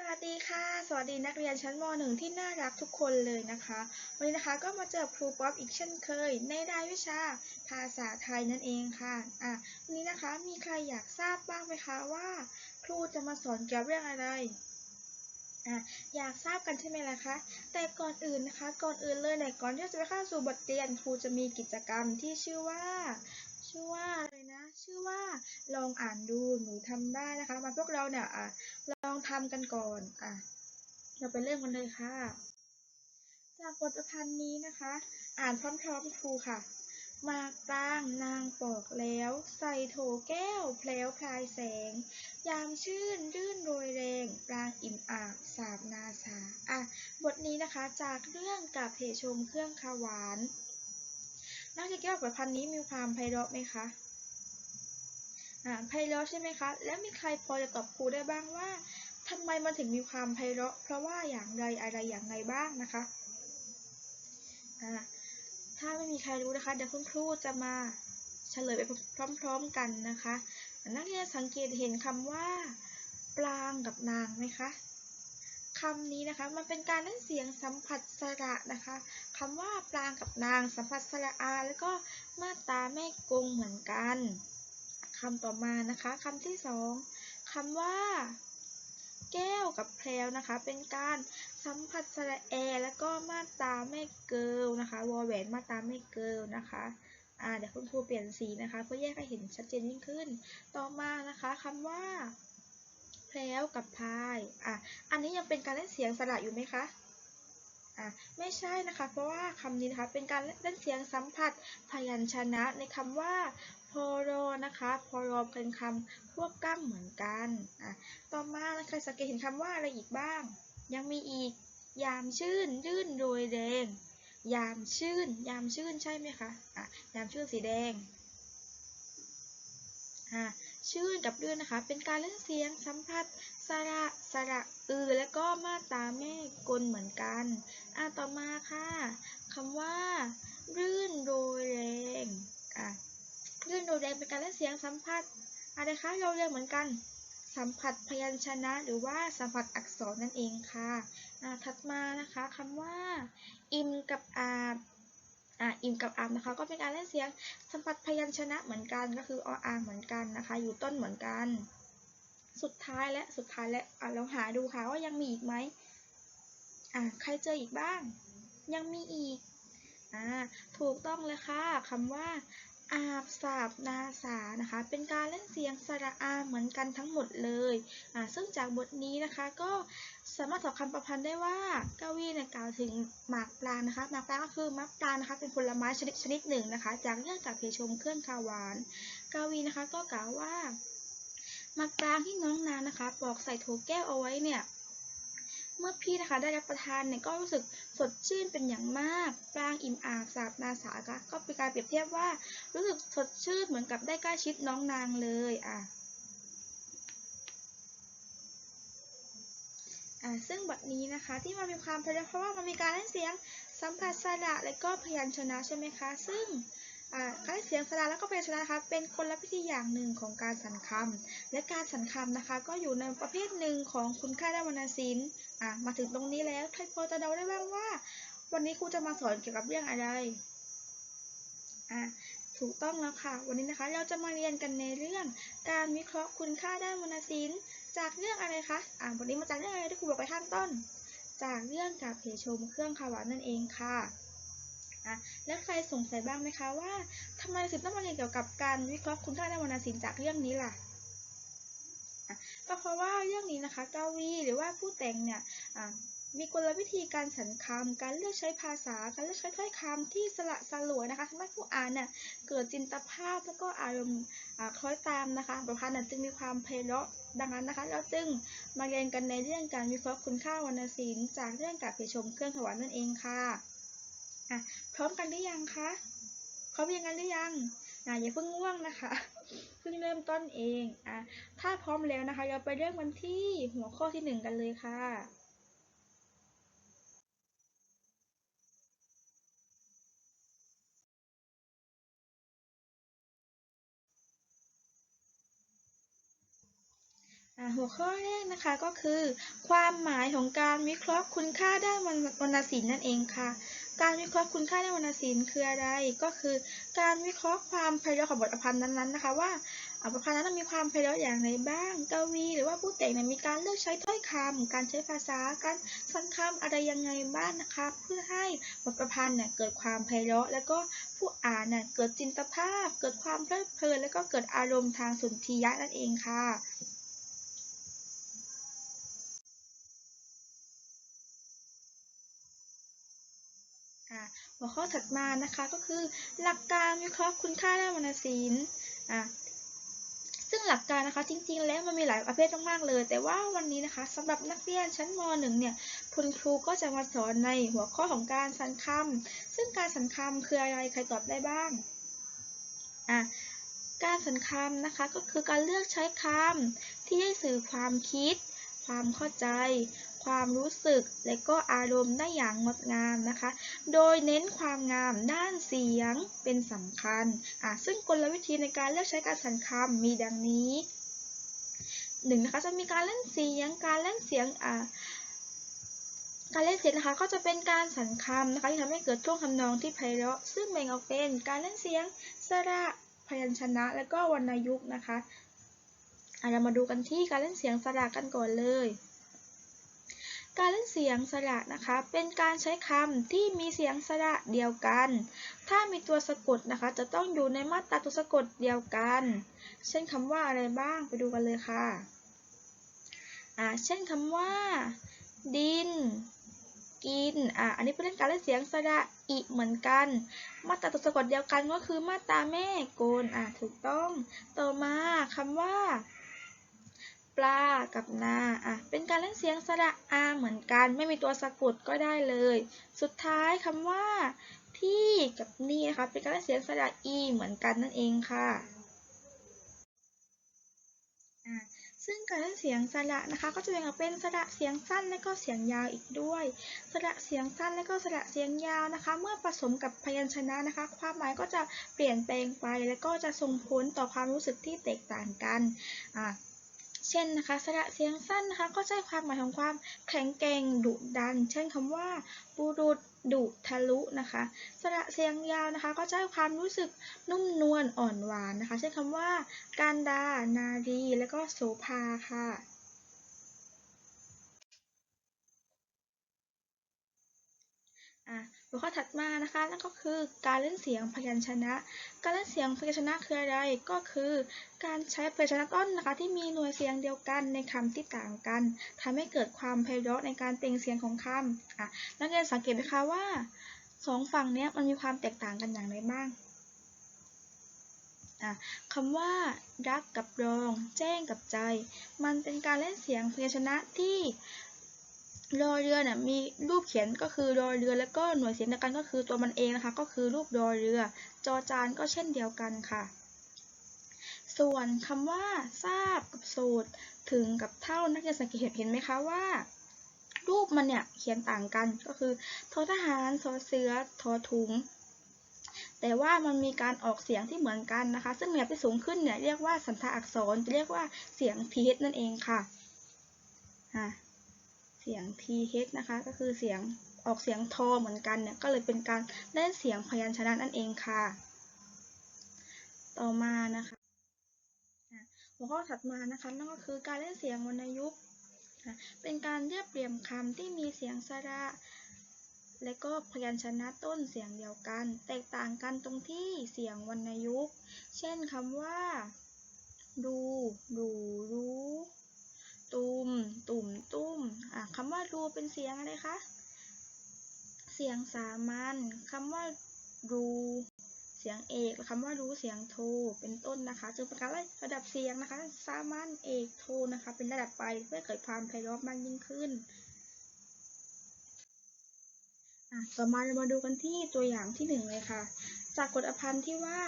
สวัสดีค่ะ สวัสดีนักเรียนชั้นม .1 ที่น่ารักทุกคนเลยนะคะ วันนี้นะคะก็มาเจอครูป๊อปอีกเช่นเคย ในรายวิชาภาษาไทยนั่นเองค่ะอะ วันนี้นะคะมีใครอยากทราบบ้างไหมคะว่า ครูจะมาสอนเกี่ยวกับเรื่องอะไรอะอยากทราบกันใช่ไหมล่ะคะ แต่ก่อนอื่นนะคะ ก่อนอื่นเลยเนี่ยก่อนที่จะไปเข้าสู่บทเรียนครูจะมีกิจกรรมที่ชื่อว่า ชื่อว่าอะไรนะ ชื่อว่าลองอ่านดูหนูทำได้นะคะ มาพวกเราเนี่ยอะลองทำกันก่อนอะเราไปเริ่มกันเลยค่ะ จากบทประพันธ์นี้นะคะ อ่านพร้อมๆครูค่ะมากลางนางปอกแล้ว ใส่โถแก้วแพลวพลายแสง ยามชื่นรื่นโรยแรงปรางอิ่มอาบสาบนาสาอะบทนี้นะคะจากเรื่องกับเพชมเครื่องขาวาน นักเรียนคิดว่าบทประพันธ์นี้มีความไพเราะไหมคะอ่าไพเราะใช่ไหมคะ แล้วมีใครพอจะตอบครูได้บ้างว่าทำไมมันถึงมีความไพเราะ เพราะว่าอย่างไรอะไรอย่างไรบ้างนะคะอ่าถ้าไม่มีใครรู้นะคะเดี๋ยวคุณครูจะมาเฉลยไปพร้อม ๆ กันนะคะ นักเรียนสังเกตเห็นคำว่า ปลางกับนางไหมคะ คำนี้นะคะ มันเป็นการเล่นเสียงสัมผัสสระนะคะคำว่าปลางกับนางสัมผัสสระอา แล้วก็มาตาแม่กงเหมือนกันคำต่อมานะคะคำที่สองคำว่า แก้วกับแพรวนะคะ เป็นการสัมผัสสระแอ แล้วก็มาตาไม่เกิลนะคะวอแหวนมาตาไม่เกิลนะคะอ่าเดี๋ยวคุณครูเปลี่ยนสีนะคะ เพื่อแยกให้เห็นชัดเจนยิ่งขึ้น ต่อมานะคะคำว่า แพรวกับพาย อะ อันนี้ยังเป็นการเล่นเสียงสระอยู่ไหมคะ อะ ไม่ใช่นะคะ เพราะว่าคำนี้นะคะ เป็นการเล่นเสียงสัมผัสพยัญชนะในคำว่าพอรอนะคะ พอรอเป็นคำควบกล้ำเหมือนกัน อะ ต่อมาใครสังเกตเห็นคำว่าอะไรอีกบ้าง ยังมีอีก ยามชื่นรื่นโดยแดง ยามชื่น ยามชื่นใช่ไหมคะ อะ ยามชื่นสีแดง อะ ชื่นกับรื่นนะคะ เป็นการเล่นเสียงสัมผัสสระสระอือ แล้วก็มาตาแม่กลเหมือนกันอะต่อมาค่ะคำว่า รื่นโดยแรงอะรื่นโดยแรงเป็นการเล่นเสียงสัมผัสอะไรคะเราเรียกเหมือนกัน สัมผัสพยัญชนะหรือว่าสัมผัสอักษรนั่นเองค่ะอะถัดมานะคะคำว่า อิ่มกับอาบ อะอิมกับอามนะคะก็เป็นการเล่นเสียงสัมผัสพยัญชนะเหมือนกันก็คือออาเหมือนกันนะคะ อยู่ต้นเหมือนกัน สุดท้ายและสุดท้ายและอะเราหาดูค่ะว่ายังมีอีกไหมอะใครเจออีกบ้าง ยังมีอีกอ่าถูกต้องเลยค่ะคำว่า อาบสาบนาสานะคะ เป็นการเล่นเสียงสระอาเหมือนกันทั้งหมดเลยอ่าซึ่งจากบทนี้นะคะก็สามารถตอบคำประพันธ์ได้ว่ากวีเนี่ยกล่าวถึงหมากปลานะคะหมากปลาก็คือมะปรางนะคะ เป็นผลไม้ชนิดชนิดหนึ่งนะคะ จากเรื่องกับเพชมเครื่องคาวหวานกวีนะคะก็กล่าวว่าหมากปรางที่น้องนางนะคะปอกใส่โถแก้วเอาไว้เนี่ย เมื่อพี่นะคะได้รับประทานเนี่ยก็รู้สึกสดชื่นเป็นอย่างมากปรางอิ่มอาบสาบนาสาค่ะก็เป็นการเปรียบเทียบว่า รู้สึกสดชื่นเหมือนกับได้ใกล้ชิดน้องนางเลยอะอ่าซึ่งบทนี้นะคะที่มันมีความเพราะเพราะว่ามันมีการเล่นเสียงสัมผัสสระและก็พยัญชนะใช่ไหมคะ ซึ่งอ่าการเล่นเสียงสระแล้วก็พยัญชนะนะคะเป็นคนละพิธีอย่างหนึ่งของการสรรคำและการสรรคำนะคะ ก็อยู่ในประเภทหนึ่งของคุณค่าด้านวรรณศิลป์ อะมาถึงตรงนี้แล้วใครพอจะเดาได้บ้างว่า วันนี้ครูจะมาสอนเกี่ยวกับเรื่องอะไรอะถูกต้องแล้วค่ะ วันนี้นะคะเราจะมาเรียนกันในเรื่อง การวิเคราะห์คุณค่าด้านวรรณศิลป์ จากเรื่องอะไรคะอ่าบทนี้มาจากเรื่องอะไรที่ครูบอกไปข้างต้น จากเรื่องกับเพชมเครื่องขาวหวานนั่นเองค่ะอะแล้วใครสงสัยบ้างไหมคะว่าทำไมถึงต้องมาเรียนเกี่ยวกับการวิเคราะห์คุณค่าด้านวรรณศิลป์จากเรื่องนี้ล่ะ ก็เพราะว่าเรื่องนี้นะคะกาวีหรือว่าผู้แต่งเนี่ยมีกลวิธีการสรรคำ การเลือกใช้ภาษา การเลือกใช้ถ้อยคำที่สละสลวยนะคะทำให้ผู้อ่านเนี่ยเกิดจินตภาพแล้วก็อารมณ์คล้อยตามนะคะประพันธ์นั้นจึงมีความไพเราะดังนั้นนะคะ เราจึงมาเรียนกันในเรื่องการวิเคราะห์คุณค่าวรรณศิลป์จากเรื่องกับเพชมเครื่องถวายนั่นเองค่ะอะ พร้อมกันหรือยังคะพร้อมยังกันหรือยัง อะอย่าเพิ่งง่วงนะคะ เพิ่งเริ่มต้นเองอะถ้าพร้อมแล้วนะคะ เราไปเริ่มกันที่หัวข้อที่หนึ่งกันเลยค่ะหัวข้อแรกนะคะก็คือ ความหมายของการวิเคราะห์คุณค่าด้านวรรณศิลป์นั่นเองค่ะ การวิเคราะห์คุณค่าด้านวรรณศิลป์คืออะไร ก็คือการวิเคราะห์ความไพเราะของบทประพันธ์นั้นๆนะคะ ว่าอ่าบทประพันธ์นั้นมีความไพเราะอย่างไรบ้างกวี หรือว่าผู้แต่งเนี่ยมีการเลือกใช้ถ้อยคำการใช้ภาษา การสรรคำอะไรยังไงบ้างนะคะ เพื่อให้บทประพันธ์เนี่ยเกิดความไพเราะ แล้วก็ผู้อ่านเนี่ยเกิดจินตภาพ เกิดความเพลิดเพลิน แล้วก็เกิดอารมณ์ทางสุนทรียะนั่นเองค่ะ หัวข้อถัดมานะคะก็คือ หลักการวิเคราะห์คุณค่าด้านวรรณศิลป์อะซึ่งหลักการนะคะจริงๆ แล้วมันมีหลายประเภทมากๆเลย แต่ว่าวันนี้นะคะสำหรับนักเรียนชั้นม .1 เนี่ยคุณครูก็จะมาสอนในหัวข้อของการสรรคำซึ่งการสรรคำคืออะไรใครตอบได้บ้างอะการสรรคำนะคะก็คือการเลือกใช้คำที่ให้สื่อความคิด ความเข้าใจ ความรู้สึก และก็อารมณ์ได้อย่างงดงามนะคะ โดยเน้นความงามด้านเสียงเป็นสำคัญอะซึ่งกลวิธีในการเลือกใช้การสรรคำมีดังนี้หนึ่งนะคะจะมีการเล่นเสียง การเล่นเสียงอะการเล่นเสียงนะคะก็จะเป็นการสรรคำนะคะที่ทำให้เกิดท่วงทำนองที่ไพเราะ ซึ่งแบ่งออกเป็นการเล่นเสียงสระพยัญชนะ และก็วรรณยุกต์นะคะเรามาดูกันที่การเล่นเสียงสระกันก่อนเลย การเล่นเสียงสระนะคะ เป็นการใช้คำที่มีเสียงสระเดียวกัน ถ้ามีตัวสะกดนะคะ จะต้องอยู่ในมาตราตัวสะกดเดียวกัน เช่นคำว่าอะไรบ้างไปดูกันเลยค่ะอ่าเช่นคำว่า ดิน กินอ่าอันนี้เป็นการเล่นเสียงสระอีเหมือนกัน มาตราตัวสะกดเดียวกันก็คือมาตราแม่โกนอ่าถูกต้อง ต่อมาคำว่า ปลากับนาอะเป็นการเล่นเสียงสระอาเหมือนกัน ไม่มีตัวสะกดก็ได้เลย สุดท้ายคำว่า ที่กับนี่นะคะเป็นการเล่นเสียงสระอีเหมือนกันนั่นเองค่ะอะซึ่งการเล่นเสียงสระนะคะก็จะแบ่งออกเป็นสระเสียงสั้นและก็เสียงยาวอีกด้วย สระเสียงสั้นและก็สระเสียงยาวนะคะ เมื่อผสมกับพยัญชนะนะคะ ความหมายก็จะเปลี่ยนแปลงไป และก็จะส่งผลต่อความรู้สึกที่แตกต่างกันอะ เช่นนะคะสระเสียงสั้นนะคะก็ใช้ความหมายของความแข็งแกร่งดุดัน เช่นคำว่าบุรุษดุทะลุนะคะ สระเสียงยาวนะคะก็จะให้ความรู้สึกนุ่มนวลอ่อนหวานนะคะ เช่นคำว่า การดา นารี และก็โสภาค่ะอะ หัวข้อถัดมานะคะนั่นก็คือการเล่นเสียงพยัญชนะ การเล่นเสียงพยัญชนะคืออะไร ก็คือการใช้พยัญชนะต้นนะคะที่มีหน่วยเสียงเดียวกันในคำที่ต่างกันทำให้เกิดความไพเราะในการเปล่งเสียงของคำอะนักเรียนสังเกตไหมคะว่าสองฝั่งเนี้ยมันมีความแตกต่างกันอย่างไรบ้างอะคำว่ารักกับรอง แจ้งกับใจ มันเป็นการเล่นเสียงพยัญชนะที่ รอเรือเนี่ยมีรูปเขียนก็คือรอเรือ แล้วก็หน่วยเสียงเดียวกันก็คือตัวมันเองนะคะ ก็คือรูปรอเรือ จอจานก็เช่นเดียวกันค่ะ ส่วนคำว่าทราบกับโสดถึงกับเท่านักเรียนสังเกตเห็นไหมคะว่า รูปมันเนี่ยเขียนต่างกันก็คือทอทหารสอเสือทอถุง แต่ว่ามันมีการออกเสียงที่เหมือนกันนะคะ ซึ่งเนี่ยที่สูงขึ้นเนี่ยเรียกว่าสันทอักษรจะเรียกว่าเสียง th นั่นเองค่ะอะ สียง th นะคะ ก็คือเสียงออกเสียงทอเหมือนกันเนี่ย ก็เลยเป็นการเล่นเสียงพยัญชนะนั่นเองค่ะ ต่อมานะคะหัวข้อถัดมานะคะนั่นก็คือการเล่นเสียงวรรณยุกต์เป็นการเรียบเรียงคำที่มีเสียงสระ และก็พยัญชนะต้นเสียงเดียวกัน แตกต่างกันตรงที่เสียงวรรณยุกต์ เช่นคำว่า ดู ดู รู้ ตุมตุ่ม ตุ้ม อะคำว่ารูเป็นเสียงอะไรคะ เสียงสามัญคำว่ารูเสียงเอกคำว่ารู้เสียงโท เป็นต้นนะคะจึงเป็นการไล่ระดับเสียงนะคะ สามัญเอกโทนะคะ เป็นระดับไปเพื่อเกิดความไพเราะมากยิ่งขึ้นต่อมาเรามาดูกันที่ตัวอย่างที่หนึ่งเลยค่ะ จากบทอภันธ์ที่ว่า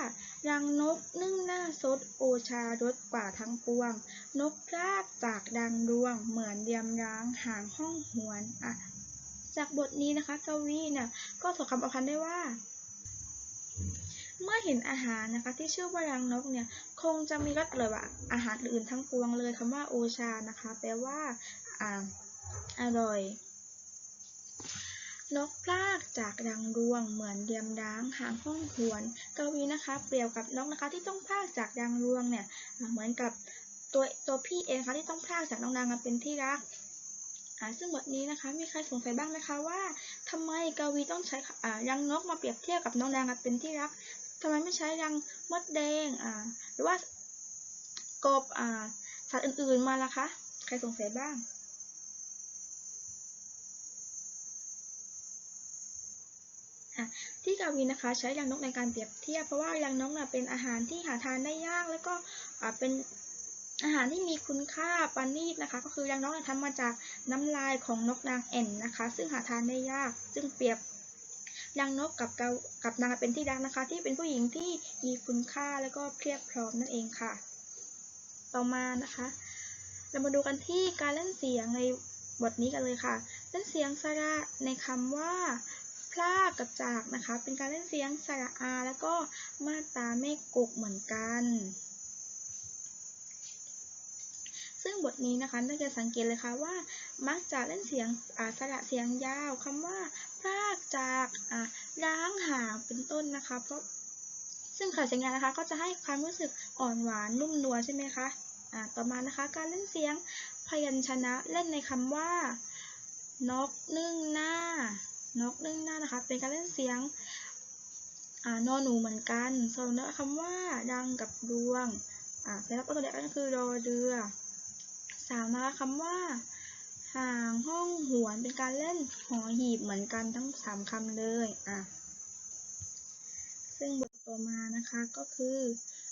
รังนกนึ่งหน้าสดโอชารสกว่าทั้งปวง นกรากจากดังดวง เหมือนเดียมร้างห่างห้องหวนอะจากบทนี้นะคะกวีเนี่ยก็ถอดคำอภันธ์ได้ว่า เมื่อเห็นอาหารนะคะที่ชื่อว่ารังนกเนี่ยคงจะมีรสอร่อยกว่าอาหารอื่นทั้งปวงเลยคำว่าโอชานะคะแปลว่าอ่าอร่อย นกพลากจากรังรวงเหมือนเดียมร้างหางห้องหวนกวีนะคะเปรียบกับนกนะคะที่ต้องพลากจากรังรวงเนี่ยเหมือนกับตัวตัวพี่เองนะคะที่ต้องพลากจากน้องนางมาเป็นที่รักอ่าซึ่งบทนี้นะคะมีใครสงสัยบ้างไหมคะว่าทำไมกวีต้องใช้อ่ารังนกมาเปรียบเทียบกับน้องนางเป็นที่รักทำไมไม่ใช้รังมดแดงอ่าหรือว่ากบอ่าสัตว์อื่นๆมาล่ะคะ ใครสงสัยบ้าง ที่กาวินนะคะใช้รังนกในการเปรียบเทียบเพราะว่ารังนกเป็นอาหารที่หาทานได้ยาก แล้วก็เป็นอาหารที่มีคุณค่าปานีตนะคะ ก็คือรังนกทำมาจากน้ำลายของนกนางแอ่นนะคะ ซึ่งหาทานได้ยาก ซึ่งเปรียบรังนกกับกากับนางเป็นที่รักนะคะ ที่เป็นผู้หญิงที่มีคุณค่าแล้วก็เพียบพร้อมนั่นเองค่ะ ต่อมานะคะ เรามาดูกันที่การเล่นเสียงในบทนี้กันเลยค่ะ เล่นเสียงสระในคำว่า พลากกับจากนะคะ เป็นการเล่นเสียงสระอา แล้วก็มาตาไม่กุกเหมือนกัน ซึ่งบทนี้นะคะนักเรียนสังเกตเลยค่ะว่า มักจะเล่นเสียงอ่าสระเสียงยาวคำว่าพลากจากอ่าร้างหางเป็นต้นนะคะ เพราะซึ่งขาเสียงยาวนะคะ ก็จะให้ความรู้สึกอ่อนหวานนุ่มนวลใช่ไหมคะต่อมานะคะการเล่นเสียงพยัญชนะเล่นในคำว่า นกนึ่งหน้า นกนึ่งหน้านะคะ เป็นการเล่นเสียงอ่านอหนูเหมือนกันส่วนคำว่าดังกับดวงอ่าเสร็จแล้วก็ตัวเดียวกันก็คือรอเรือสามนะคะคำว่า ห่างห้องหวนเป็นการเล่นหอหีบเหมือนกันทั้งสามคำเลยอะซึ่งบทต่อมานะคะก็คือ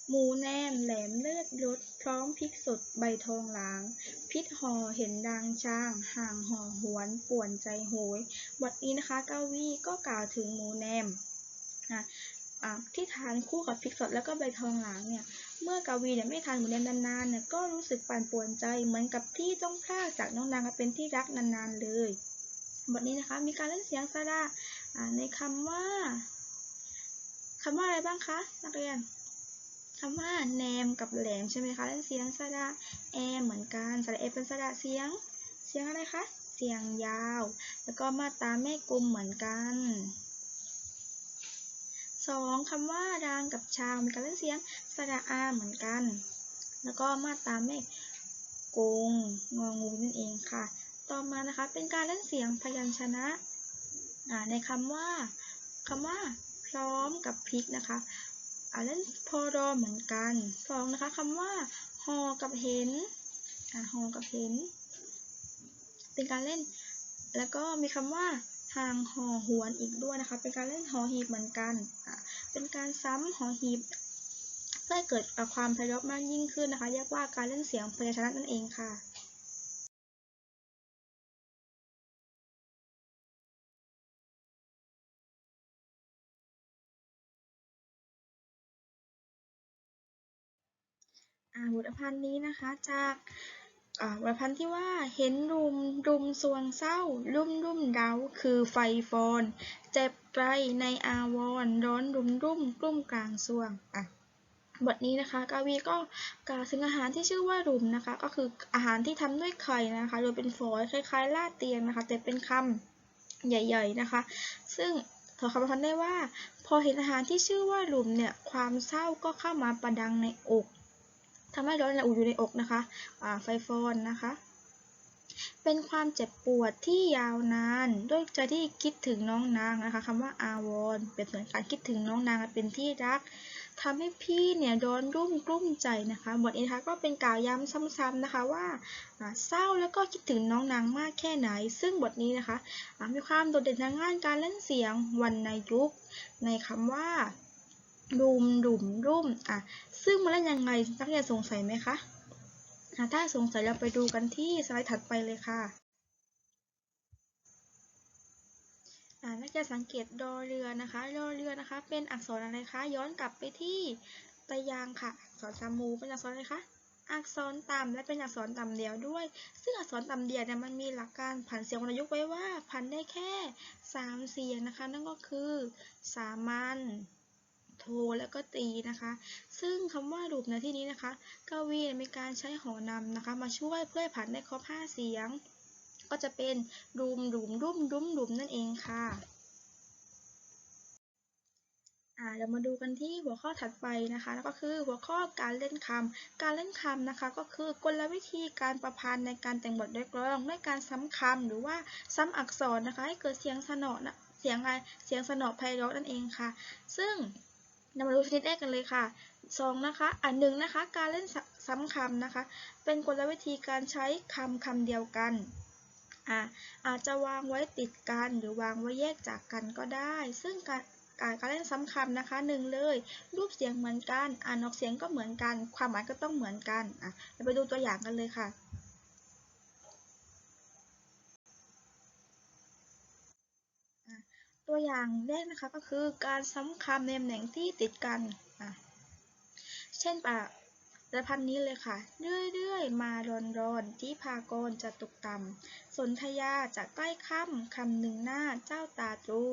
หมูแนมแหลมเลือดรสพร้อมพริกสดใบทองหลาง พิษห่อเห็นดังช่าง ห่างห่อหวนป่วนใจโหยบทนี้นะคะกาวีก็กล่าวถึงหมูแนมอะที่ทานคู่กับพริกสดแล้วก็ใบทองหลางเนี่ย เมื่อกาวีเนี่ยไม่ทานหมูแนมนานๆเนี่ยก็รู้สึกปั่นป่วนใจเหมือนกับที่ต้องพลากจากน้องนางเป็นที่รักนานๆเลย บทนี้นะคะมีการเล่นเสียงสระอ่าในคำว่าคำว่าอะไรบ้างคะนักเรียน คำว่าแนมกับแหลมใช่ไหมคะเล่นเสียงสระแอเหมือนกันสระเอเป็นสระเสียง เสียงอะไรคะ เสียงยาว แล้วก็มาตาแม่กลมเหมือนกันสองคำว่าดางกับชาวมีการเล่นเสียงสระอาเหมือนกัน แล้วก็มาตาแม่กงงองูนั่นเองค่ะ ต่อมานะคะเป็นการเล่นเสียงพยัญชนะในคำว่าคำว่า พร้อมกับพริกนะคะ อ่าเล่นพอรอเหมือนกันสองนะคะคำว่าหอกับเห็นอ่าหอกับเห็น เป็นการเล่น แล้วก็มีคำว่าทางหอหวนอีกด้วยนะคะ เป็นการเล่นหอหีบเหมือนกันอ่าเป็นการซ้ำหอหีบเพื่อเกิดความไพเราะมากยิ่งขึ้นนะคะเรียกว่าการเล่นเสียงพยัญชนะนั่นเองค่ะ บทพันธ์นี้นะคะจากอ่าบทพันธ์ที่ว่าเห็นรุมรุมสวงเศร้า รุ่มรุ่มเดาคือไฟฟอน เจ็บไกลในอาวรณ์ร้อนรุมรุ่มกลุ่มกลางสวงอะบทนี้นะคะกาวีก็กล่าวถึงอาหารที่ชื่อว่ารุมนะคะ ก็คืออาหารที่ทำด้วยไข่นะคะ โดยเป็นฝอยคล้ายๆลาดเตียงนะคะ แต่เป็นคำใหญ่ๆนะคะ ซึ่งถอคำพันได้ว่า พอเห็นอาหารที่ชื่อว่ารุมเนี่ย ความเศร้าก็เข้ามาประดังในอก ทำให้ร้อนระอุอยู่ในอกนะคะอ่าไฟฟอนนะคะ เป็นความเจ็บปวดที่ยาวนาน ด้วยใจที่คิดถึงน้องนางนะคะคำว่าอาวรณ์เป็นเหมือนการคิดถึงน้องนางเป็นที่รักทำให้พี่เนี่ยร้อนรุ่มกลุ้มใจนะคะบทนี้นะคะก็เป็นกล่าวย้ำซ้ำๆนะคะว่าเศร้าแล้วก็คิดถึงน้องนางมากแค่ไหน ซึ่งบทนี้นะคะมีความโดดเด่นทางด้านการเล่นเสียงวรรณยุกต์ในคำว่า รุมรุมรุ่มอะซึ่งมันเล่นยังไงนักเรียนสงสัยไหมคะอะถ้าสงสัยเราไปดูกันที่สไลด์ถัดไปเลยค่ะอ่านักเรียนสังเกตดอเรือนะคะดอเรือนะคะ เป็นอักษรอะไรคะ ย้อนกลับไปที่ตะยางค่ะ อักษรซามูเป็นอักษรอะไรคะอักษรต่ำและเป็นอักษรต่ำเดียวด้วย ซึ่งอักษรต่ำเดียวเนี่ยมันมีหลักการผันเสียงวรรณยุกต์ไว้ว่าผันได้แค่สามเสียงนะคะ นั่นก็คือ สามัญ โทแล้วก็ตีนะคะ ซึ่งคำว่ารูปในที่นี้นะคะกวีมีการใช้หอนำนะคะ มาช่วยเพื่อผันได้ครบ5เสียง ก็จะเป็นรูมรุมรุ่มรุ่มรุมนั่นเองค่ะอ่าเรามาดูกันที่หัวข้อถัดไปนะคะแล้วก็คือหัวข้อการเล่นคำการเล่นคำนะคะ ก็คือกลวิธีการประพันธ์ในการแต่งบทด้วยกลองด้วยการซ้ำคำหรือว่าซ้ำอักษรนะคะ ให้เกิดเสียงสนอนะเสียงอะไรเสียงสนอไพเราะนั่นเองค่ะ ซึ่ง เรามาดูชนิดแรกกันเลยค่ะสองนะคะอันหนึ่งนะคะ การเล่นซ้ำคำนะคะ เป็นกลวิธีการใช้คำคำเดียวกันอ่าอาจจะวางไว้ติดกันหรือวางไว้แยกจากกันก็ได้ ซึ่งการการการเล่นซ้ำคำนะคะหนึ่งเลย รูปเสียงเหมือนกัน อ่านออกเสียงก็เหมือนกัน ความหมายก็ต้องเหมือนกันอะเราไปดูตัวอย่างกันเลยค่ะ ตัวอย่างแรกนะคะก็คือการซ้ำคำในตำแหน่งที่ติดกัน เช่นปะประพันธ์นี้เลยค่ะ เรื่อยๆ มาร้อนๆที่พากรจะตกต่ำสนธยาจะใกล้ค่ำคำหนึ่งหน้าเจ้าตาตรู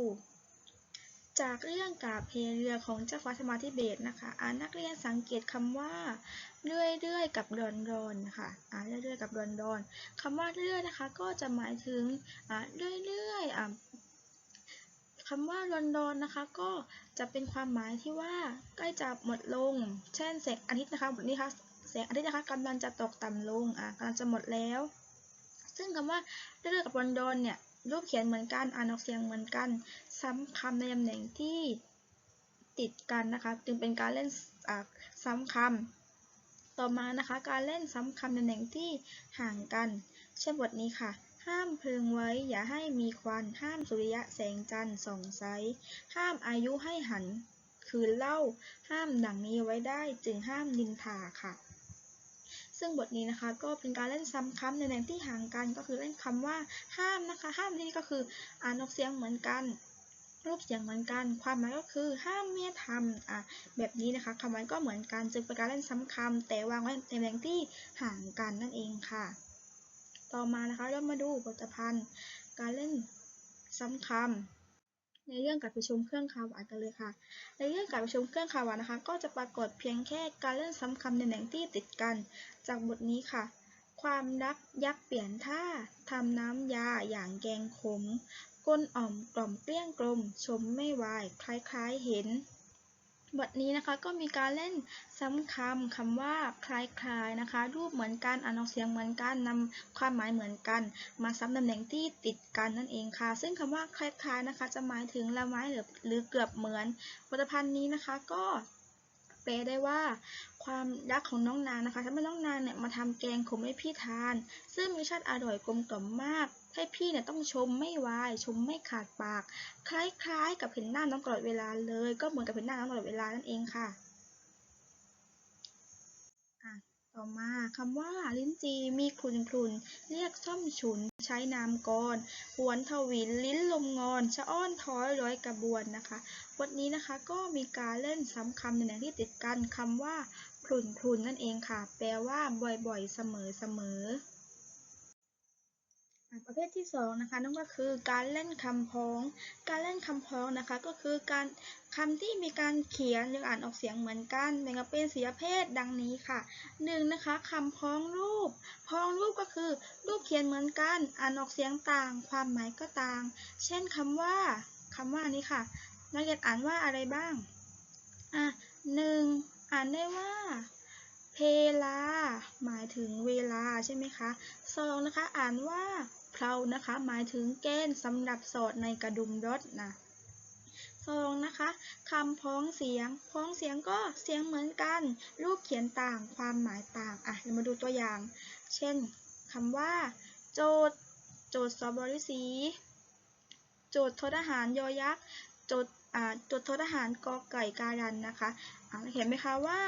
จากเรื่องกาเพเรือของเจ้าฟ้าธรรมาธิเบศนะคะอ่านักเรียนสังเกตคำว่า เรื่อยๆ กับรอนๆนะคะอ่าเรื่อยๆ กับร้อนๆคำว่าเรื่อยนะคะ ก็จะหมายถึงอ่าเรื่อยๆอ่า คำว่ารอนๆนนะคะ ก็จะเป็นความหมายที่ว่าใกล้จะหมดลง เช่นแสงอาทิตย์นะคะบทนี้ค่ะแสงอาทิตย์นะคะกำลังจะตกต่ำลงอะกำลังจะหมดแล้ว ซึ่งคำว่าเรื่อยกับร้อนเนี่ยรูปเขียนเหมือนกันอ่านออกเสียงเหมือนกัน ซ้ำคำในตำแหน่งที่ติดกันนะคะ จึงเป็นการเล่นซ้ำคำต่อมานะคะ การเล่นซ้ำคำในตำแหน่งที่ห่างกัน เช่นบทนี้ค่ะ ห้ามเพึงไว้ อย่าให้มีควัน ห้ามสุริยะแสงจันทร์ส่องไซห้ามอายุให้หัน คืนเล่า ห้ามดังนี้ไว้ได้ จึงห้ามนินทาค่ะ ซึ่งบทนี้นะคะก็เป็นการเล่นซ้ำคำในแหน่งที่ห่างกันก็คือเล่นคำว่าห้ามนะคะ ห้ามที่นี่ก็คืออ่านออกเสียงเหมือนกันรูปเสียงเหมือนกัน ความหมายก็คือห้ามเมียทำอะแบบนี้นะคะคำหมายก็เหมือนกัน จึงเป็นการเล่นซ้ำคำแต่วางไว้ในแหน่งที่ห่างกันนั่นเองค่ะ ต่อมานะคะเรามาดูบทพันธ์การเล่นซ้ำคำในเรื่องการประชุมเครื่องคาหวานกันเลยค่ะ ในเรื่องการประชุมเครื่องคาหวานนะคะ ก็จะปรากฏเพียงแค่การเล่นซ้ำคำในแหน่งที่ติดกัน จากบทนี้ค่ะ ความรักยักเปลี่ยนท่าทำน้ำยาอย่างแกงขมก้นอ่อมกล่อมเกลี้ยงกลม ชมไม่วาย คล้ายๆเห็น บทนี้นะคะก็มีการเล่นซ้ำคำคำว่าคล้ายๆนะคะ รูปเหมือนกันอ่านออกเสียงเหมือนกันนำความหมายเหมือนกัน มาซ้ำตำแหน่งที่ติดกันนั่นเองค่ะ ซึ่งคำว่าคล้ายๆนะคะ จะหมายถึงละไม้หรือหรือเกือบเหมือนบทพันธ์นี้นะคะก็แปลได้ว่า ความรักของน้องนางนะคะทำให้น้องนางเนี่ยมาทำแกงขมให้พี่ทาน ซึ่งมีชาติอร่อยกลมกล่อมมาก ให้พี่เนี่ยต้องชมไม่วาย ชมไม่ขาดปาก คล้ายๆ กับเห็นหน้าน้องตลอดเวลาเลย ก็เหมือนกับเห็นหน้าน้องตลอดเวลานั่นเองค่ะต่อมาคำว่า ลิ้นจีมีคลุนคลุนเรียกซ่อมฉุน ใช้นามกรหวนทวินลิ้นลมงอน ชะอ้อนท้อยร้อยกระบวนนะคะบทนี้นะคะก็มีการเล่นซ้ำคำในแน่งที่ติดกันคำว่าคลุนคลุนนั่นเองค่ะ แปลว่าบ่อยๆ เสมอเสมอ ประเภทที่2นะคะนั่นก็คือการเล่นคำพ้อง การเล่นคำพ้องนะคะก็คือการคำที่มีการเขียนหรืออ่านออกเสียงเหมือนกันแบ่งเป็นสีประเภทดังนี้ค่ะหนึ่งนะคะคำพ้องรูป พ้องรูปก็คือ รูปเขียนเหมือนกัน อ่านออกเสียงต่าง ความหมายก็ต่าง เช่นคำว่าคำว่านี้ค่ะ นักเรียนอ่านว่าอะไรบ้างอะหนึ่งอ่านได้ว่าเพลาหมายถึงเวลาใช่ไหมคะสองนะคะ อ่านว่า เพลานะคะ หมายถึงเก้นสำหรับสอดในกระดุมรถนะสองนะคะคำพ้องเสียง พ้องเสียงก็เสียงเหมือนกัน รูปเขียนต่างความหมายต่างอะเรามาดูตัวอย่าง เช่นคำว่า โจดโจทย์สอบบริสี โจทย์ทหารยอยักษ์โจด จดททหารกอไก่การันนะคะเห็นไหมคะว่า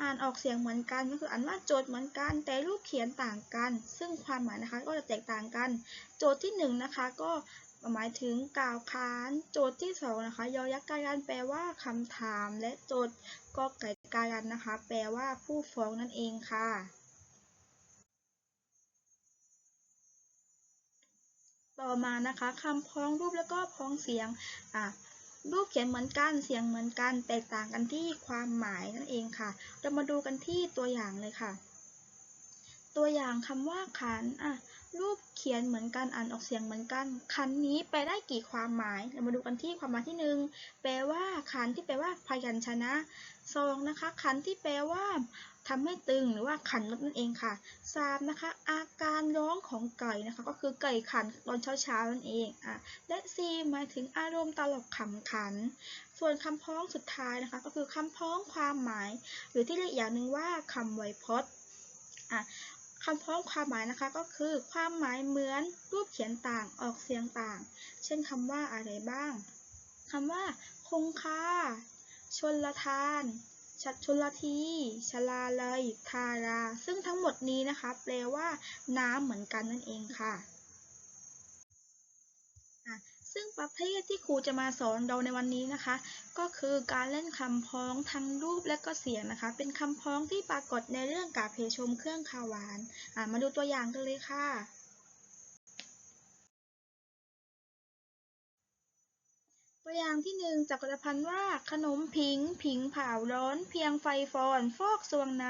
อ่านออกเสียงเหมือนกันก็คืออ่านว่าโจทย์เหมือนกันแต่รูปเขียนต่างกัน ซึ่งความหมายนะคะก็จะแตกต่างกัน โจทย์ที่1นนะคะก็หมายถึงกล่าวค้าน โจทย์ที่2นะคะยอยักษ์การันแปลว่าคำถาม และโจทย์กอไก่การันนะคะ แปลว่าผู้ฟ้องนั่นเองค่ะต่อมานะคะคำพ้องรูปแล้วก็พ้องเสียงอะ รูปเขียนเหมือนกัน เสียงเหมือนกัน แตกต่างกันที่ความหมายนั่นเองค่ะ เรามาดูกันที่ตัวอย่างเลยค่ะ ตัวอย่างคำว่าขันอะรูปเขียนเหมือนกัน อ่านออกเสียงเหมือนกัน ขันนี้แปได้กี่ความหมาย เรามาดูกันที่ความหมายที่หนึ่งแปลว่าขันที่แปลว่าพยัญชนะสองนะคะขันที่แปลว่า ทำให้ตึงหรือว่าขันลดนั่นเองค่ะสามนะคะ อาการร้องของไก่นะคะ ก็คือไก่ขันตอนเช้าๆนั่นเองอะและสี่หมายถึงอารมณ์ตลกขำขัน ส่วนคำพ้องสุดท้ายนะคะ ก็คือคำพ้องความหมาย หรือที่เรียกอีย่างหนึ่งว่าคำไวยพจน์อะคำพ้องความหมายนะคะก็คือความหมายเหมือนรูปเขียนต่างออกเสียงต่าง เช่นคำว่าอะไรบ้างคำว่าคงคาชนละทาน ชัดชนละทีชลาเลยทารา ซึ่งทั้งหมดนี้นะคะ แปลว่า น้ำเหมือนกันนั่นเองค่ะซึ่งประเภทที่ครูจะมาสอนเราในวันนี้นะคะ ก็คือการเล่นคำพ้องทั้งรูปและก็เสียงนะคะ เป็นคำพ้องที่ปรากฏในเรื่องกาเพชมเครื่องคาวหวานมาดูตัวอย่างกันเลยค่ะ ตัวอย่างที่หนึ่งจักรพันธ์ว่า ขนมผิง ผิงเผาร้อน เพียงไฟฟอน ฟอกสวงใน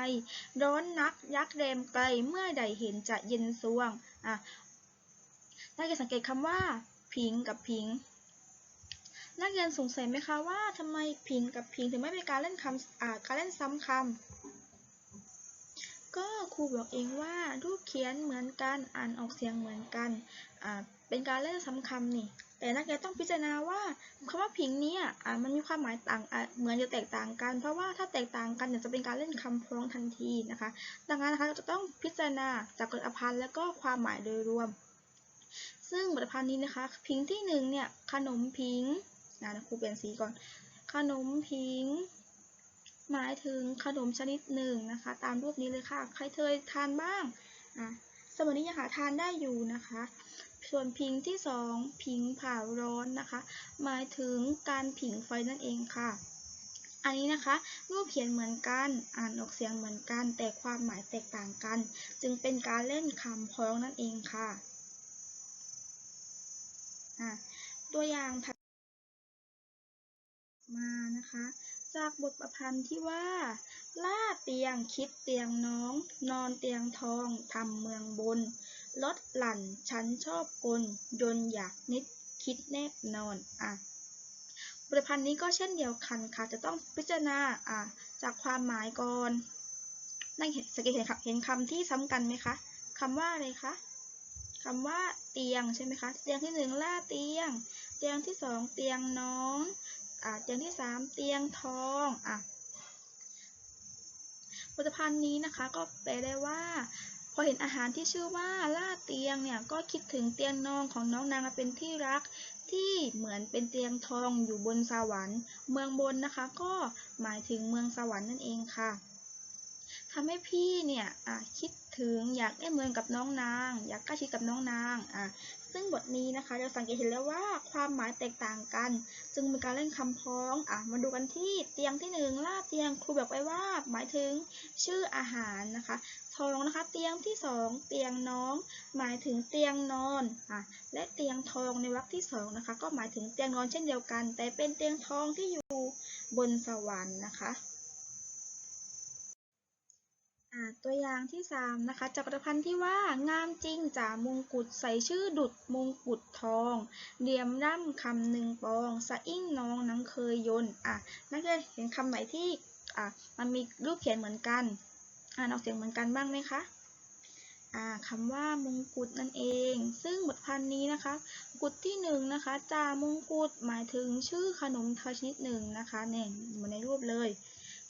ร้อนนัก ยักษ์แรมไกล เมื่อใดเห็นจะเย็นสวง อะนักเรียนสังเกตคำว่า ผิงกับผิง นักเรียนสงสัยไหมคะว่าทำไมผิงกับผิงถึงไม่เป็นการเล่นคำอ่าการเล่นซ้ำคำก็ครูบอกเองว่ารูปเขียนเหมือนกัน อ่านออกเสียงเหมือนกันอ่าเป็นการเล่นซ้ำคำนี่ แต่นักเรียนต้องพิจารณาว่าคำว่าผิงนี้อ่ามันมีความหมายต่างเหมือนจะแตกต่างกัน เพราะว่าถ้าแตกต่างกันเนี่ยจะเป็นการเล่นคำพ้องทันทีนะคะ ดังนั้นนะคะเราจะต้องพิจารณาจากบทอพันธ์และก็ความหมายโดยรวม ซึ่งบทพันธ์นี้นะคะ พิงที่หนึ่งเนี่ยขนมพิงนะครูเปลี่ยนสีก่อน ขนมพิงหมายถึงขนมชนิดหนึ่งนะคะ ตามรูปนี้เลยค่ะ ใครเคยทานบ้างอะสมัยนี้ยังหาทานได้อยู่นะคะ ส่วนพิงที่สองพิงเผาร้อนนะคะ หมายถึงการผิงไฟนั่นเองค่ะ อันนี้นะคะรูปเขียนเหมือนกันอ่านออกเสียงเหมือนกัน แต่ความหมายแตกต่างกัน จึงเป็นการเล่นคำพ้องนั่นเองค่ะอะตัวอย่างถัดมานะคะ จากบทประพันธ์ที่ว่า ล่าเตียงคิดเตียงน้อง นอนเตียงทองทำเมืองบน ลดหลั่นฉันชอบกลยนอยากนิดคิดแนบนอนอะบทพันธ์นี้ก็เช่นเดียวกันค่ะ จะต้องพิจารณาอะจากความหมายก่อนนั่นเห็นสังเกตเห็นคำเห็นคำที่ซ้ำกันไหมคะคำว่าอะไรคะคำว่าเตียงใช่ไหมคะ เตียงที่หนึ่งล่าเตียง เตียงที่สองเตียงน้องอ่าเตียงที่สามเตียงทองอะบทพันธ์นี้นะคะก็แปลได้ว่า พอเห็นอาหารที่ชื่อว่าล่าเตียงเนี่ยก็คิดถึงเตียงนองของน้องนางเป็นที่รักที่เหมือนเป็นเตียงทองอยู่บนสวรรค์ เมืองบนนะคะก็หมายถึงเมืองสวรรค์นั่นเองค่ะทำให้พี่เนี่ยคิดถึงอยากได้เมืองกับน้องนาง อยากใกล้ชิดกับน้องนางอะซึ่งบทนี้นะคะเราสังเกตเห็นแล้วว่าความหมายแตกต่างกัน จึงเป็นการเล่นคำพ้องอะมาดูกันที่เตียงที่หนึ่งล่าเตียงครูบอกไว้ว่าหมายถึงชื่ออาหารนะคะ ทองนะคะเตียงที่สองเตียงน้อง หมายถึงเตียงนอนอะและเตียงทองในวรรคที่สองนะคะก็หมายถึงเตียงนอนเช่นเดียวกัน แต่เป็นเตียงทองที่อยู่บนสวรรค์นะคะตัวอย่างที่สามนะคะจักรพันธ์ที่ว่างามจริงจ่ามงกุฎใส่ชื่อดุดมงกุฎทองเรียมร่ำคำหนึ่งปองสะอิ่งน้องนังเคยยนต์อะนักเรียนเห็นคำไหนที่อะมันมีรูปเขียนเหมือนกัน อ่านออกเสียงเหมือนกันบ้างไหมคะอ่าคำว่ามงกุฎนั่นเอง ซึ่งบทพันธ์นี้นะคะกุฎที่หนึ่งนะคะจามงกุฎหมายถึงชื่อขนมทยชนิดหนึ่งนะคะเนี่ยเหมือนในรูปเลย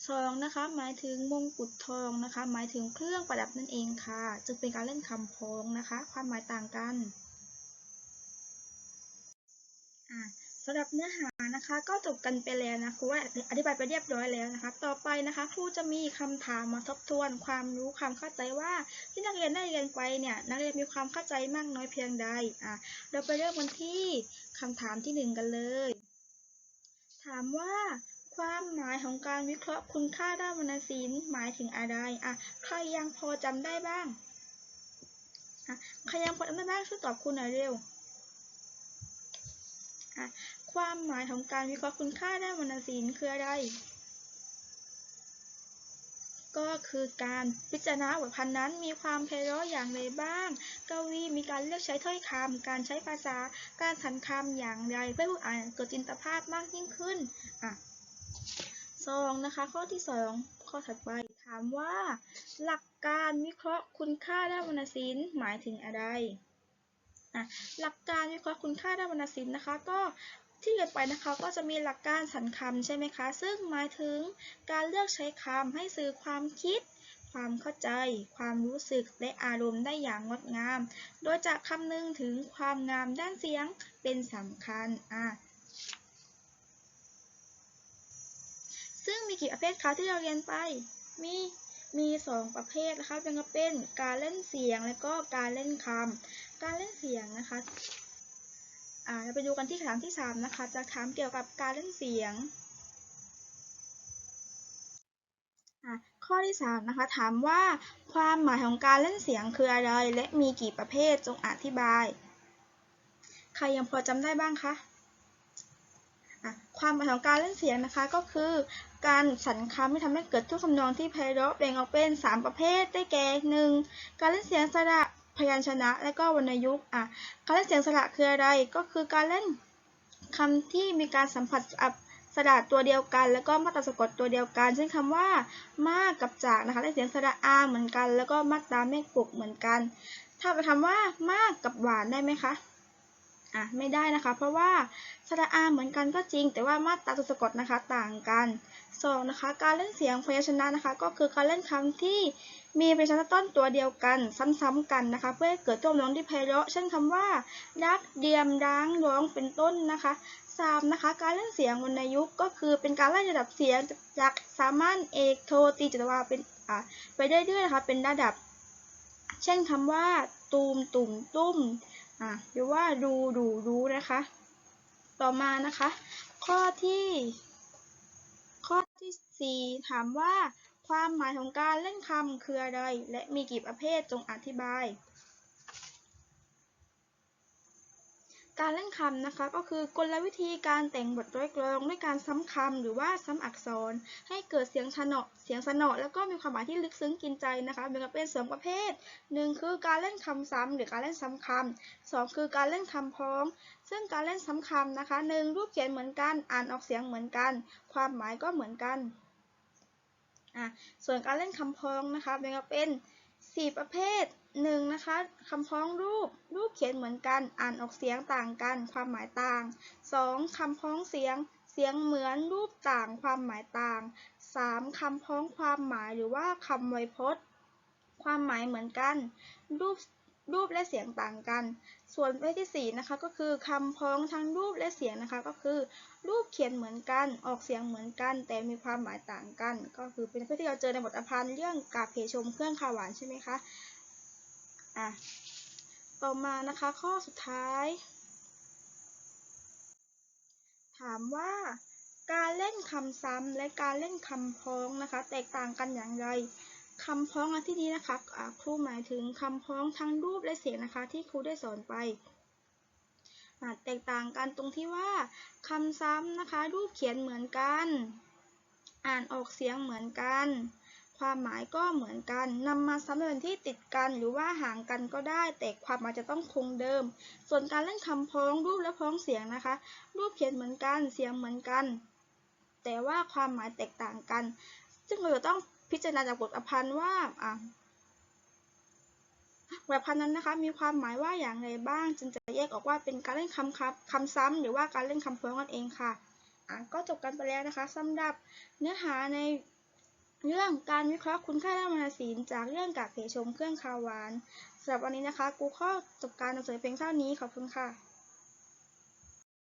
สองนะคะหมายถึงมงกุฎทองนะคะ หมายถึงเครื่องประดับนั่นเองค่ะ จึงเป็นการเล่นคำพ้องนะคะ ความหมายต่างกันอ่า สำหรับเนื้อหานะคะก็จบกันไปแล้วนะครูว่าอธิบายไปเรียบร้อยแล้วนะคะ ต่อไปนะคะครูจะมีคำถามมาทบทวนความรู้ความเข้าใจว่าที่นักเรียนได้เรียนไปเนี่ยนักเรียนมีความเข้าใจมากน้อยเพียงใดอ่าเราไปเริ่มกันที่คำถามที่หนึ่งกันเลย ถามว่าความหมายของการวิเคราะห์คุณค่าด้านวรรณศิลป์หมายถึงอะไรอะใครยังพอจำได้บ้างอะใครยังพอจำได้บ้างช่วยตอบคุณหน่อยเร็ว ความหมายของการวิเคราะห์คุณค่าด้านวรรณศิลป์คืออะไร ก็คือการพิจารณาบทพันธ์นั้นมีความไพเราะอย่างไรบ้างกวีมีการเลือกใช้ถ้อยคำการใช้ภาษา การสรรคำอย่างไรเพื่อผู้อ่านเกิดจินตภาพมากยิ่งขึ้นอะสองนะคะข้อที่สองข้อถัดไปถามว่า หลักการวิเคราะห์คุณค่าด้านวรรณศิลป์หมายถึงอะไร อะหลักการวิเคราะห์คุณค่าด้านวรรณศิลป์นะคะ ก็ที่เรียนไปนะคะก็จะมีหลักการสรรคำใช่ไหมคะ ซึ่งหมายถึงการเลือกใช้คำให้สื่อความคิด ความเข้าใจ ความรู้สึกและอารมณ์ได้อย่างงดงาม โดยจะคำนึงถึงความงามด้านเสียงเป็นสำคัญอะซึ่งมีกี่ประเภทคะที่เราเรียนไป มีมีสองประเภทนะคะเป็นก็เป็นการเล่นเสียงและก็การเล่นคำ การเล่นเสียงนะคะเราไปดูกันที่คำถามที่ 3 นะคะ จะถามเกี่ยวกับการเล่นเสียง ข้อที่ 3 นะคะ ถามว่าความหมายของการเล่นเสียงคืออะไร และมีกี่ประเภทจงอธิบาย ใครยังพอจำได้บ้างคะะความหมายของการเล่นเสียงนะคะก็คือ การสรรคำที่ทำให้เกิดทุกทำนองที่ไพเราะแบ่งออกเป็น 3 ประเภทได้แก่ 1. การเล่นเสียงสระ พยัญชนะ และก็วรรณยุกต์อะการเล่นเสียงสระคืออะไร ก็คือการเล่นคำที่มีการสัมผัสอับสระตัวเดียวกัน แล้วก็มาตราสะกดตัวเดียวกัน เช่นคำว่า มากกับจากนะคะเล่นเสียงสระอาเหมือนกัน แล้วก็มาตราเมฆปลุกเหมือนกัน ถ้าไปคำว่ามากกับหวานได้ไหมคะ อะไม่ได้นะคะ เพราะว่าสระอาเหมือนกันก็จริง แต่ว่ามาตราตัวสะกดนะคะต่างกันสองนะคะ การเล่นเสียงพยัญชนะนะคะ ก็คือการเล่นคำที่มีพยัญชนะต้นตัวเดียวกัน ซ้ำๆกันนะคะ เพื่อให้เกิดตัวร้องที่ไพเราะเช่นคำว่ารักเดียมร้างร้องเป็นต้นนะคะสามนะคะ การเล่นเสียงวรรณยุกต์ก็คือเป็นการไล่ระดับเสียงจากสามัญเอกโทตีจตวาเป็นอ่าไปเรื่อยๆนะคะเป็นระดับ เช่นคำว่าตูมตุ่มตุ้ม อะหรือว่าดูดูรู้นะคะ ต่อมานะคะ ข้อที่ ข้อที่4ถามว่า ความหมายของการเล่นคำคืออะไร และมีกี่ประเภทจงอธิบาย การเล่นคำนะคะก็คือกลวิธีการแต่งบทร้อยกลองด้วยการซ้ำคำหรือว่าซ้ำอักษร ให้เกิดเสียงชนะเสียงสนอแล้วก็มีความหมายที่ลึกซึ้งกินใจนะคะแบ่งออกเป็นสองประเภทหนึ่งคือการเล่นคำซ้ำหรือการเล่นซ้ำคำสองคือการเล่นคำพ้อง ซึ่งการเล่นซ้ำคำนะคะหนึ่งรูปเขียนเหมือนกันอ่านออกเสียงเหมือนกัน ความหมายก็เหมือนกันอะส่วนการเล่นคำพ้องนะคะแบ่งออกเป็นสี่ประเภท หนึ่งนะคะคำพ้องรูปรูปเขียนเหมือนกัน อ่านออกเสียงต่างกัน ความหมายต่างสองคำพ้องเสียง เสียงเหมือนรูปต่าง ความหมายต่างสามคำพ้องความหมายหรือว่าคำไวยพจน์ ความหมายเหมือนกัน รูปรูปและเสียงต่างกัน ส่วนประเภทที่สี่นะคะก็คือคำพ้องทั้งรูปและเสียงนะคะก็คือ รูปเขียนเหมือนกัน ออกเสียงเหมือนกัน แต่มีความหมายต่างกัน ก็คือเป็นประเภทที่เราเจอในบทอภันธ์เรื่องกาเพชมเครื่องขาวหวานใช่ไหมคะ อะ ต่อมานะคะข้อสุดท้าย ถามว่าการเล่นคำซ้ำและการเล่นคำพ้องนะคะ แตกต่างกันอย่างไรคำพ้องในที่นี้นะคะะครูหมายถึงคำพ้องทั้งรูปและเสียงนะคะ ที่ครูได้สอนไปแตกต่างกันตรงที่ว่าคำซ้ำนะคะ รูปเขียนเหมือนกัน อ่านออกเสียงเหมือนกัน ความหมายก็เหมือนกันนำมาซ้ำเป็นที่ติดกันหรือว่าห่างกันก็ได้ แต่ความหมายจะต้องคงเดิม ส่วนการเล่นคำพ้องรูปและพ้องเสียงนะคะ รูปเขียนเหมือนกันเสียงเหมือนกัน แต่ว่าความหมายแตกต่างกัน ซึ่งเราจะต้องพิจารณาจากบทอภันธ์ว่าอะบทอภันธ์นั้นนะคะมีความหมายว่าอย่างไรบ้าง จึงจะแยกออกว่าเป็นการเล่นคำครับคำซ้ำหรือว่าการเล่นคำพ้องกันเองค่ะอะก็จบกันไปแล้วนะคะสำหรับเนื้อหาใน เรื่องการวิเคราะห์คุณค่าด้านวรรณศิลป์จากเรื่องกากเพชมเครื่องคาวหวานสำหรับวันนี้นะคะ กูข้อจบการนำเสนอเพียงเท่านี้ขอบคุณค่ะ